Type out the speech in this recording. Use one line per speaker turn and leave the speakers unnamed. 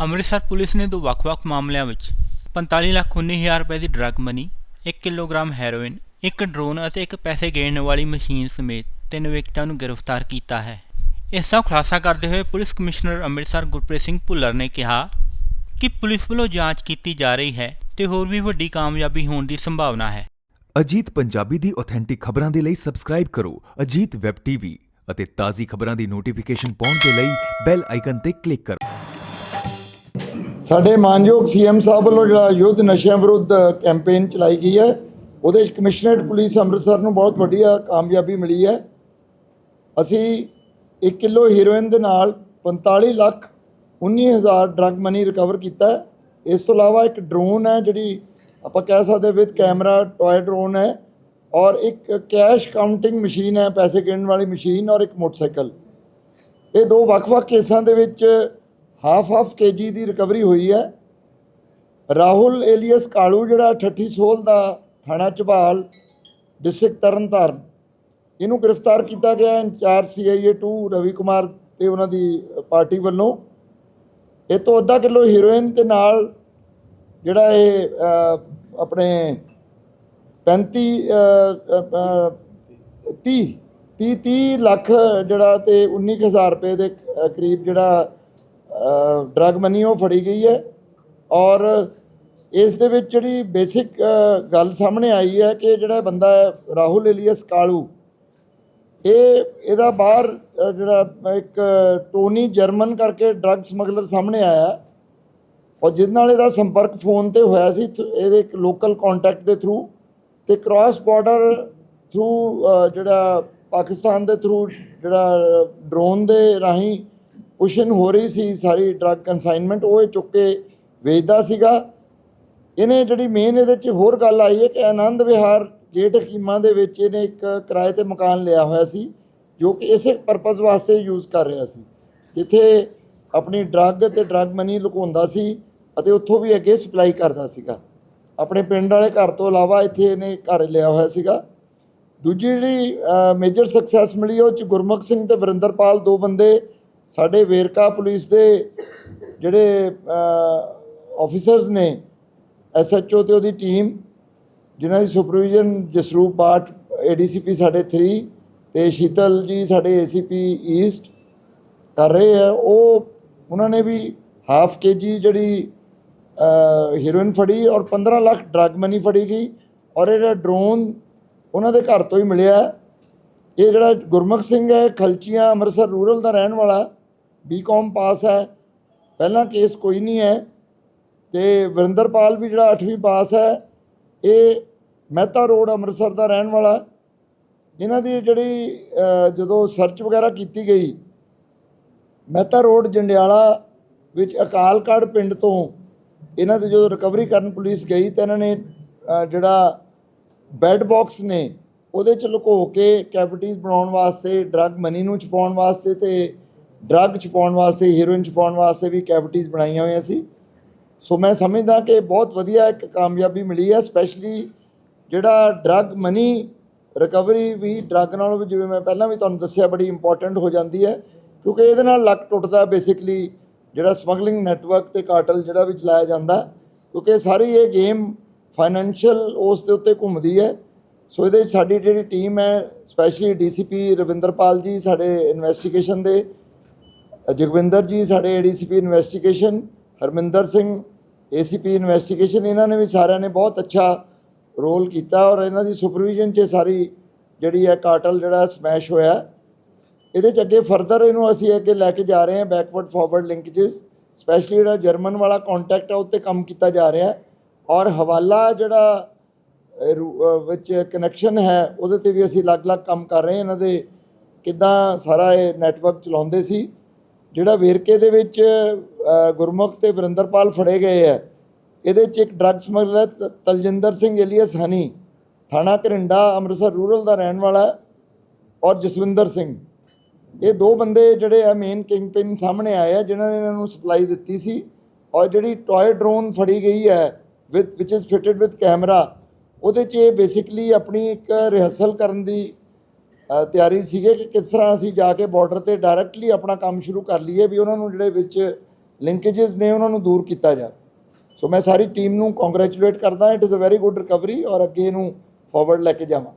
Amritsar police ਨੇ ਦੋ ਵੱਖ-ਵੱਖ ਮਾਮਲਿਆਂ ਵਿੱਚ 45 ਲੱਖ 19 ਹਜ਼ਾਰ ਰੁਪਏ ਦੀ ਡਰੱਗ ਮਨੀ 1 ਕਿਲੋਗ੍ਰਾਮ ਹੈਰੋਇਨ, ਇੱਕ ਡਰੋਨ ਅਤੇ ਇੱਕ ਪੈਸੇ ਗੇਣ ਵਾਲੀ ਮਸ਼ੀਨ ਸਮੇਤ ਤਿੰਨ ਵਿਅਕਤੀਆਂ ਨੂੰ ਗ੍ਰਿਫਤਾਰ ਕੀਤਾ ਹੈ। ਇਸ ਦਾ ਖੁਲਾਸਾ ਕਰਦੇ ਹੋਏ ਪੁਲਿਸ ਕਮਿਸ਼ਨਰ ਅੰਮ੍ਰਿਤਸਰ ਗੁਰਪ੍ਰੀਤ ਸਿੰਘ ਭੁੱਲਰ ਨੇ ਕਿਹਾ ਕਿ ਪੁਲਿਸ ਵੱਲੋਂ ਜਾਂਚ ਕੀਤੀ ਜਾ ਰਹੀ ਹੈ ਤੇ ਹੋਰ ਵੀ ਵੱਡੀ ਕਾਮਯਾਬੀ ਹੋਣ ਦੀ ਸੰਭਾਵਨਾ ਹੈ।
ਅਜੀਤ ਪੰਜਾਬੀ ਦੀ ਆਥੈਂਟਿਕ ਖਬਰਾਂ ਦੇ ਲਈ ਸਬਸਕ੍ਰਾਈਬ ਕਰੋ ਅਜੀਤ ਵੈਬ ਟੀਵੀ ਅਤੇ ਤਾਜ਼ੀ ਖਬਰਾਂ ਦੀ ਨੋਟੀਫਿਕੇਸ਼ਨ ਪਾਉਣ ਦੇ ਲਈ ਬੈਲ ਆਈਕਨ ਤੇ ਕਲਿੱਕ ਕਰੋ।
ਸਾਡੇ ਮਾਨਯੋਗ ਸੀਐਮ ਸਾਹਿਬ ਵੱਲੋਂ ਜਿਹੜਾ ਯੁੱਧ ਨਸ਼ਿਆਂ ਵਿਰੁੱਧ ਕੈਂਪੇਨ ਚਲਾਈ ਗਈ ਹੈ, ਉਹਦੇ ਵਿੱਚ ਕਮਿਸ਼ਨਰੇਟ ਪੁਲਿਸ ਅੰਮ੍ਰਿਤਸਰ ਨੂੰ ਬਹੁਤ ਵੱਡੀ ਕਾਮਯਾਬੀ ਮਿਲੀ ਹੈ। ਅਸੀਂ 1 ਕਿਲੋ ਹੀਰੋਇਨ ਦੇ ਨਾਲ 45 ਲੱਖ 19000 ਡਰੱਗ ਮਨੀ ਰਿਕਵਰ ਕੀਤਾ ਇਸ ਤੋਂ ਇਲਾਵਾ ਇੱਕ ਡਰੋਨ ਹੈ, ਜਿਹੜੀ ਆਪਾਂ ਕਹਿ ਸਕਦੇ ਵਿਦ ਕੈਮਰਾ, ਟੋਏ ਡਰੋਨ ਹੈ ਔਰ ਇੱਕ ਕੈਸ਼ ਕਾਊਂਟਿੰਗ ਮਸ਼ੀਨ ਹੈ, ਪੈਸੇ ਗਿਣਨ ਵਾਲੀ ਮਸ਼ੀਨ ਔਰ ਇੱਕ ਮੋਟਰਸਾਈਕਲ। ਇਹ ਦੋ ਵੱਖ-ਵੱਖ ਕੇਸਾਂ ਦੇ ਵਿੱਚ ਹਾਫ ਹਾਫ ਕੇਜੀ ਦੀ ਰਿਕਵਰੀ ਹੋਈ ਹੈ। ਰਾਹੁਲ ਏਲੀਅਸ ਕਾਲੂ ਜਿਹੜਾ ਠੱਠੀ ਸੋਲ ਦਾ ਥਾਣਾ ਝਬਾਲ ਡਿਸਟ੍ਰਿਕਟ ਤਰਨਤਾਰਨ ਇਹਨੂੰ ਗ੍ਰਿਫਤਾਰ ਕੀਤਾ ਗਿਆ ਹੈ ਇੰਚਾਰਜ ਸੀਆਈਏ 2 ਰਵੀ ਕੁਮਾਰ ਤੇ ਉਹਨਾਂ ਦੀ ਪਾਰਟੀ ਵੱਲੋਂ। ਇਹ ਤੋਂ ਅੱਧਾ ਕਿਲੋ ਹੀਰੋਇਨ ਤੇ ਨਾਲ ਜਿਹੜਾ ਇਹ ਆਪਣੇ 35 ਅ, ਅ, ਅ, 30 30 30 ਲੱਖ ਜਿਹੜਾ ਤੇ 19000 ਰੁਪਏ ਦੇ ਕਰੀਬ ਜਿਹੜਾ ਡਰਗ ਮਨੀ ਉਹ ਫੜੀ ਗਈ ਹੈ ਔਰ ਇਸ ਦੇ ਵਿੱਚ ਜਿਹੜੀ ਬੇਸਿਕ ਗੱਲ ਸਾਹਮਣੇ ਆਈ ਹੈ ਕਿ ਜਿਹੜਾ ਬੰਦਾ ਰਾਹੁਲ ਏਲੀਅਸ ਕਾਲੂ, ਇਹ, ਇਹਦਾ ਬਾਹਰ ਜਿਹੜਾ ਇੱਕ ਟੋਨੀ ਜਰਮਨ ਕਰਕੇ ਡਰੱਗ ਸਮਗਲਰ ਸਾਹਮਣੇ ਆਇਆ ਔਰ ਜਿਹਦੇ ਨਾਲ ਇਹਦਾ ਸੰਪਰਕ ਫੋਨ ਤੇ ਹੋਇਆ ਸੀ ਥ- ਇਹਦੇ ਇੱਕ ਲੋਕਲ ਕੰਟੈਕਟ ਦੇ ਥਰੂ ਤੇ ਕ੍ਰਾਸ ਬਾਰਡਰ ਥਰੂ ਜਿਹੜਾ ਪਾਕਿਸਤਾਨ ਦੇ ਥਰੂ ਜਿਹੜਾ ਡਰੋਨ ਦੇ ਰਾਹੀਂ ਪੁਸ਼ਨ ਹੋ ਰਹੀ ਸੀ, ਸਾਰੀ ਡਰੱਗ ਕਨਸਾਈਨਮੈਂਟ ਉਹ ਇਹ ਚੁੱਕ ਕੇ ਵੇਚਦਾ ਸੀਗਾ। ਇਹਨੇ ਜਿਹੜੀ ਮੇਨ ਇਹਦੇ 'ਚ ਹੋਰ ਗੱਲ ਆਈ ਹੈ ਕਿ ਆਨੰਦ ਵਿਹਾਰ ਗੇਟ ਹਕੀਮਾਂ ਦੇ ਵਿੱਚ ਇਹਨੇ ਇੱਕ ਕਿਰਾਏ ਤੇ ਮਕਾਨ ਲਿਆ ਹੋਇਆ ਸੀ, ਜੋ ਕਿ ਇਸੇ ਪਰਪਸ ਵਾਸਤੇ ਯੂਜ਼ ਕਰ ਰਿਹਾ ਸੀ। ਜਿੱਥੇ ਆਪਣੀ ਡਰੱਗ ਤੇ ਡਰੱਗ ਮਨੀ ਲੁਕਾਉਂਦਾ ਸੀ ਅਤੇ ਉੱਥੋਂ ਵੀ ਅੱਗੇ ਸਪਲਾਈ ਕਰਦਾ ਸੀਗਾ। ਆਪਣੇ ਪਿੰਡ ਵਾਲੇ ਘਰ ਤੋਂ ਇਲਾਵਾ ਇੱਥੇ ਇਹਨੇ ਘਰ ਲਿਆ ਹੋਇਆ ਸੀਗਾ। ਦੂਜੀ ਜਿਹੜੀ ਮੇਜਰ ਸਕਸੈਸ ਮਿਲੀ ਉਹ ਚ ਗੁਰਮੁਖ ਸਿੰਘ ਤੇ ਵਰਿੰਦਰਪਾਲ, ਦੋ ਬੰਦੇ ਸਾਡੇ ਵੇਰਕਾ ਪੁਲਿਸ ਦੇ ਜਿਹੜੇ ਆਫੀਸਰਸ ਨੇ ਐਸਐਚਓ ਤੇ ਉਹਦੀ ਟੀਮ ਜਿਨ੍ਹਾਂ ਦੀ ਸੁਪਰਵਿਜ਼ਨ ਜਸਰੂਪ ਬਾਟ ਏਡੀਸੀਪੀ ਸਾਡੇ 3 ਤੇ ਸ਼ੀਤਲ ਜੀ ਸਾਡੇ ਏਸੀਪੀ ਈਸਟ ਕਰ ਰਹੇ ਆ, ਉਹ, ਉਹਨਾਂ ਨੇ ਵੀ ਹਾਫ ਕੇਜੀ ਜਿਹੜੀ ਹੀਰੋਇਨ ਫੜੀ ਔਰ 15 ਲੱਖ ਡਰੱਗ ਮਨੀ ਫੜੀ ਗਈ ਔਰ ਇਹਦਾ ਡਰੋਨ ਉਹਨਾਂ ਦੇ ਘਰ ਤੋਂ ਹੀ ਮਿਲਿਆ। ਇਹ ਜਿਹੜਾ ਗੁਰਮੁਖ ਸਿੰਘ ਹੈ, ਖਲਚੀਆਂ, ਅੰਮ੍ਰਿਤਸਰ ਰੂਰਲ ਦਾ ਰਹਿਣ ਵਾਲਾ ਬੀਕਾਮ ਪਾਸ ਹੈ। ਪਹਿਲਾਂ ਕੇਸ ਕੋਈ ਨਹੀਂ ਹੈ। ਤੇ ਵਰਿੰਦਰਪਾਲ ਵੀ ਜਿਹੜਾ 8ਵੀਂ ਪਾਸ ਹੈ, ਇਹ ਮਹਿਤਾ ਰੋਡ ਅੰਮ੍ਰਿਤਸਰ ਦਾ ਰਹਿਣ ਵਾਲਾ ਇਹਨਾਂ ਦੀ ਜਿਹੜੀ ਜਦੋਂ ਸਰਚ ਵਗੈਰਾ ਕੀਤੀ ਗਈ, ਮਹਿਤਾ ਰੋਡ ਜੰਡਿਆਲਾ ਵਿੱਚ ਅਕਾਲਗੜ੍ਹ ਪਿੰਡ ਤੋਂ ਇਹਨਾਂ ਦੀ ਜਦੋਂ ਰਿਕਵਰੀ ਕਰਨ ਪੁਲਿਸ ਗਈ, ਤਾਂ ਇਹਨਾਂ ਨੇ ਜਿਹੜਾ ਬੈੱਡ ਬਾਕਸ ਨੇ, ਉਹਦੇ ਚ ਲੁਕੋ ਕੇ ਕੈਵਿਟੀਜ਼ ਬਣਾਉਣ ਵਾਸਤੇ ਡਰੱਗ ਮਨੀ ਨੂੰ ਛੁਪਾਉਣ ਵਾਸਤੇ ਤੇ ਡਰੱਗ ਛੁਪਾਉਣ ਵਾਸਤੇ, ਹੀਰੋਇਨ ਛੁਪਾਉਣ ਵਾਸਤੇ ਵੀ ਕੈਵਿਟੀਜ਼ ਬਣਾਈਆਂ ਹੋਈਆਂ ਸੀ। ਸੋ ਮੈਂ ਸਮਝਦਾ ਕਿ ਬਹੁਤ ਵਧੀਆ ਇੱਕ ਕਾਮਯਾਬੀ ਮਿਲੀ ਹੈ ਸਪੈਸ਼ਲੀ ਜਿਹੜਾ ਡਰੱਗ ਮਨੀ ਰਿਕਵਰੀ ਵੀ ਡਰੱਗ ਨਾਲੋਂ ਵੀ ਜਿਵੇਂ ਮੈਂ ਪਹਿਲਾਂ ਵੀ ਤੁਹਾਨੂੰ ਦੱਸਿਆ ਬੜੀ ਇੰਪੋਰਟੈਂਟ ਹੋ ਜਾਂਦੀ ਹੈ, ਕਿਉਂਕਿ ਇਹਦੇ ਨਾਲ ਲੱਕ ਟੁੱਟਦਾ ਬੇਸਿਕਲੀ ਜਿਹੜਾ ਸਮਗਲਿੰਗ ਨੈਟਵਰਕ ਤੇ ਕਾਰਟਲ ਜਿਹੜਾ ਵੀ ਚਲਾਇਆ ਜਾਂਦਾ, ਕਿਉਂਕਿ ਸਾਰੀ ਇਹ ਗੇਮ ਫਾਈਨੈਂਸ਼ੀਅਲ ਉਸ ਦੇ ਉੱਤੇ ਘੁੰਮਦੀ ਹੈ। ਸੋ ਇਹਦੇ 'ਚ ਸਾਡੀ ਜਿਹੜੀ ਟੀਮ ਹੈ ਸਪੈਸ਼ਲੀ ਡੀਸੀਪੀ ਰਵਿੰਦਰਪਾਲ ਜੀ, ਸਾਡੇ ਇਨਵੈਸਟੀਗੇਸ਼ਨ ਦੇ ਜਗਵਿੰਦਰ ਜੀ ਸਾਡੇ ADCP investigation Harminder Singh ACP investigation ਇਹਨਾਂ ਨੇ ਵੀ ਸਾਰਿਆਂ ਨੇ ਬਹੁਤ ਅੱਛਾ ਰੋਲ ਕੀਤਾ ਔਰ ਇਹਨਾਂ ਦੀ ਸੁਪਰਵਿਜ਼ਨ 'ਚ ਸਾਰੀ ਜਿਹੜੀ ਹੈ ਕਾਟਲ ਜਿਹੜਾ ਸਮੈਸ਼ ਹੋਇਆ। ਇਹਦੇ 'ਚ ਅੱਗੇ ਫਰਦਰ ਇਹਨੂੰ ਅਸੀਂ ਅੱਗੇ ਲੈ ਕੇ ਜਾ ਰਹੇ ਹਾਂ ਬੈਕਵਰਡ ਫਾਰਵਰਡ ਲਿੰਕੇजेस ਸਪੈਸ਼ਲੀ ਜਿਹੜਾ ਜਰਮਨ ਵਾਲਾ ਕੰਟੈਕਟ ਹੈ ਉੱਤੇ ਕੰਮ ਕੀਤਾ ਜਾ ਰਿਹਾ ਔਰ ਹਵਾਲਾ ਜਿਹੜਾ ਵਿੱਚ ਕਨੈਕਸ਼ਨ ਹੈ, ਉਹਦੇ ਤੇ ਵੀ ਅਸੀਂ ਅਲੱਗ-ਅਲੱਗ ਕੰਮ ਕਰ ਰਹੇ ਹਾਂ। ਇਹਨਾਂ ਦੇ ਕਿੱਦਾਂ ਸਾਰਾ ਇਹ ਨੈਟਵਰਕ ਚਲਾਉਂਦੇ ਸੀ। ਜਿਹੜਾ ਵੇਰਕੇ ਦੇ ਵਿੱਚ ਗੁਰਮੁਖ ਤੇ ਵਰਿੰਦਰਪਾਲ ਫੜੇ ਗਏ ਹੈ ਇਹਦੇ 'ਚ ਇੱਕ ਡਰੱਗ ਸਮਗਲਰ ਤ- ਤਲਜਿੰਦਰ ਸਿੰਘ ਏਲੀਅਸ ਹਨੀ, ਥਾਣਾ ਘਰਿੰਡਾ, ਅੰਮ੍ਰਿਤਸਰ ਰੂਰਲ ਦਾ ਰਹਿਣ ਵਾਲਾ ਔਰ ਜਸਵਿੰਦਰ ਸਿੰਘ। ਇਹ ਦੋ ਬੰਦੇ ਜਿਹੜੇ ਆ ਮੇਨ ਕਿੰਗਪਿਨ ਸਾਹਮਣੇ ਆਏ ਆ, ਜਿਨ੍ਹਾਂ ਨੇ ਇਹਨਾਂ ਨੂੰ ਸਪਲਾਈ ਦਿੱਤੀ ਸੀ, ਔਰ ਜਿਹੜੀ ਟੌਏ ਡਰੋਨ ਫੜੀ ਗਈ ਹੈ with which is fitted with camera ਉਹਦੇ 'ਚ ਇਹ ਬੇਸਿਕਲੀ ਆਪਣੀ ਇੱਕ ਰਿਹਰਸਲ ਕਰਨ ਦੀ ਤਿਆਰੀ ਸੀਗੇ ਕਿ ਕਿਸ ਤਰ੍ਹਾਂ ਅਸੀਂ ਜਾ ਕੇ ਬਾਰਡਰ ਤੇ ਡਾਇਰੈਕਟਲੀ ਆਪਣਾ ਕੰਮ ਸ਼ੁਰੂ ਕਰ ਲਈਏ ਵੀ ਉਹਨਾਂ ਨੂੰ ਜਿਹੜੇ ਵਿੱਚ ਲਿੰਕੇजेस ਨੇ ਉਹਨਾਂ ਨੂੰ ਦੂਰ ਕੀਤਾ ਜਾਵੇ। ਸੋ ਮੈਂ ਸਾਰੀ ਟੀਮ ਨੂੰ ਕੰਗ੍ਰੈਚੁਲੇਟ ਕਰਦਾ it is a very good recovery ਔਰ ਅੱਗੇ ਇਹਨੂੰ ਫਾਰਵਰਡ ਲੈ ਕੇ ਜਾਵਾਂ।